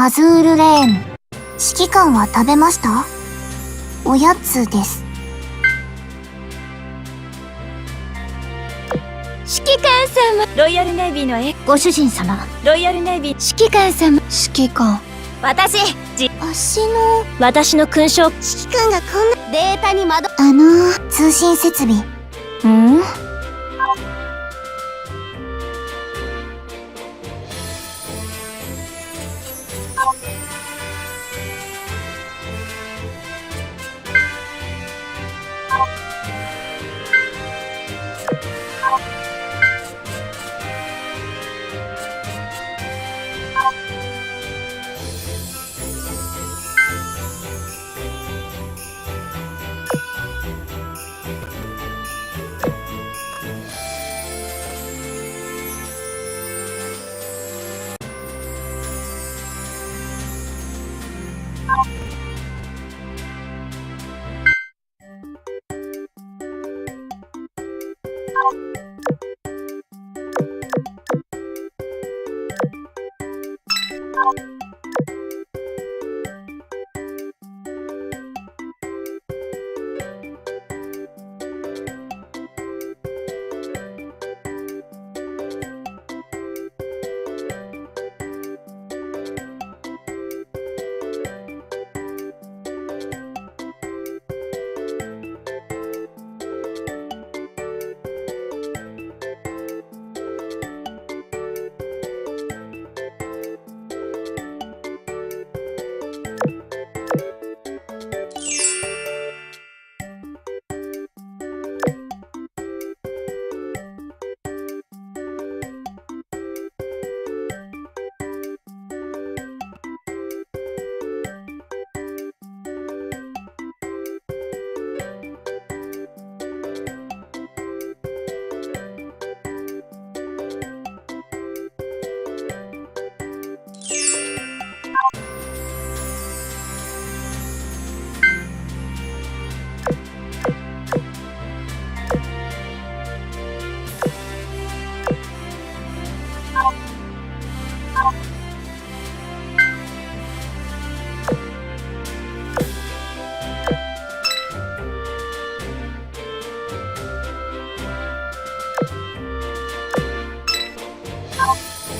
アズールレーン。指揮官は食べました？おやつです。指揮官様。ロイヤルネイビーのえご主人様。ロイヤルネイビー。指揮官様。指揮官。私。じ足の、私の勲章。指揮官がこんな、データに惑あのー、通信設備。ん？you you Bye.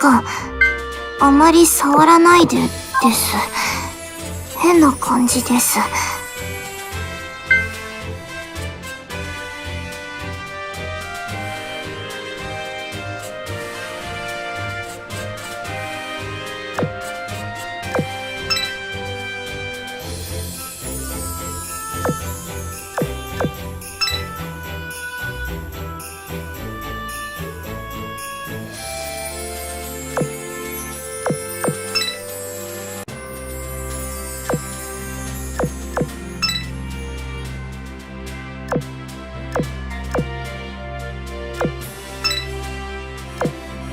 か、あまり触らないで、です。変な感じです。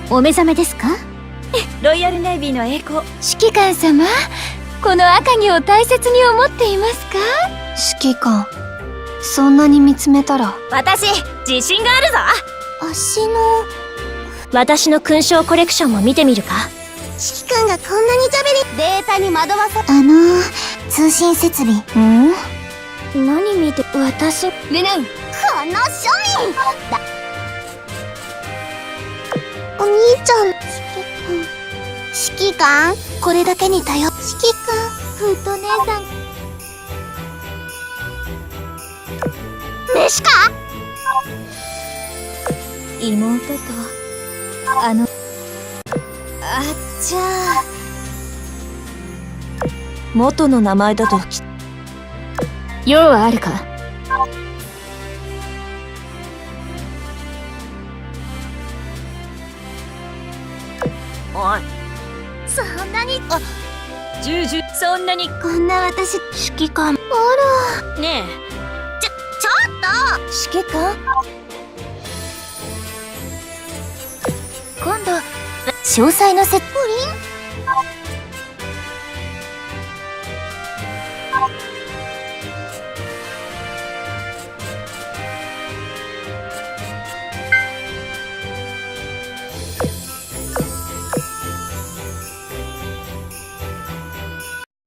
お目覚めですか？ロイヤルネイビーの栄光。指揮官様この赤城を大切に思っていますか？指揮官、そんなに見つめたら、私自信があるぞ。足の、私の勲章コレクションも見てみるか。指揮官がこんなに喋り、データに惑わさあのー、通信設備。ん？何見て私？レナウこの庶民 指揮官。これだけに頼、指揮官。フート姉さん。弟子か？妹とあのあじゃ。あ元の名前だとき。用はあるか？おいそんなに。ジュージュそんなに。こんな私指揮官。ねちょちょっ指揮官？今度詳細のせプリン？